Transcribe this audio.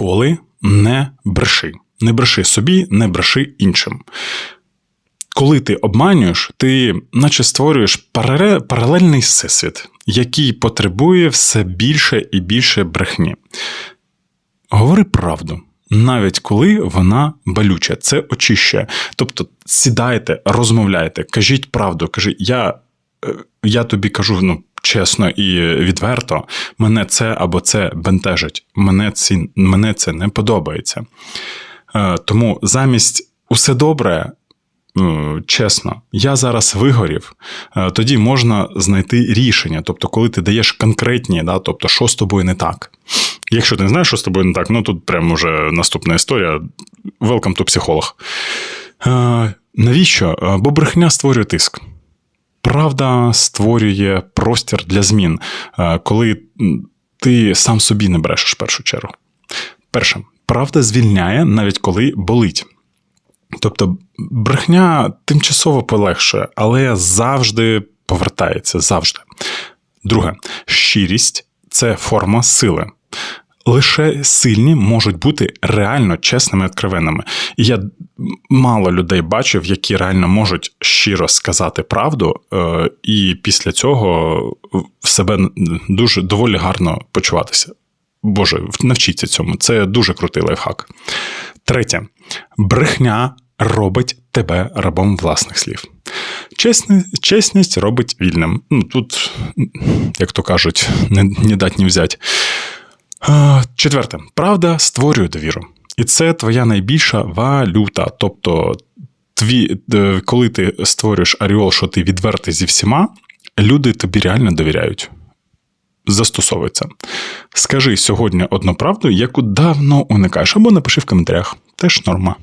Ніколи не бреши. Не бреши собі, не бреши іншим. Коли ти обманюєш, ти наче створюєш паралельний всесвіт, який потребує все більше і більше брехні. Говори правду, навіть коли вона болюча, це очищує. Тобто сідайте, розмовляйте, кажіть правду, кажіть, я, е, я тобі кажу ну, чесно і відверто, мене це або це бентежить, мене, ці, мене це не подобається. Е, Тому замість усе добре. е, Чесно, я зараз вигорів, е, тоді можна знайти рішення. Тобто, коли ти даєш конкретні, да, тобто, що з тобою не так. Якщо ти не знаєш, що з тобою не так, ну тут прямо вже наступна історія. Welcome to психолог. Навіщо? Бо брехня створює тиск. Правда створює простір для змін, е, коли ти сам собі не брешеш в першу чергу. Перше, правда звільняє, навіть коли болить. Тобто, брехня тимчасово полегшує, але завжди повертається завжди. Друге, щирість це форма сили. Лише сильні можуть бути реально чесними і відкровенними. І я мало людей бачив, які реально можуть щиро сказати правду, е, і після цього в себе дуже доволі гарно почуватися. Боже, навчіться цьому. Це дуже крутий лайфхак. Третє, брехня робить тебе рабом власних слів. Чесні, чесність робить вільним. Ну, тут, як то кажуть, не, не дать не взять. Четверте, правда створює довіру. І це твоя найбільша валюта. Тобто, тві, е, коли ти створюєш аріол, що ти відвертий зі всіма, люди тобі реально довіряють. Застосовується. Скажи сьогодні одну правду, яку давно уникаєш, або напиши в коментарях. Теж норма.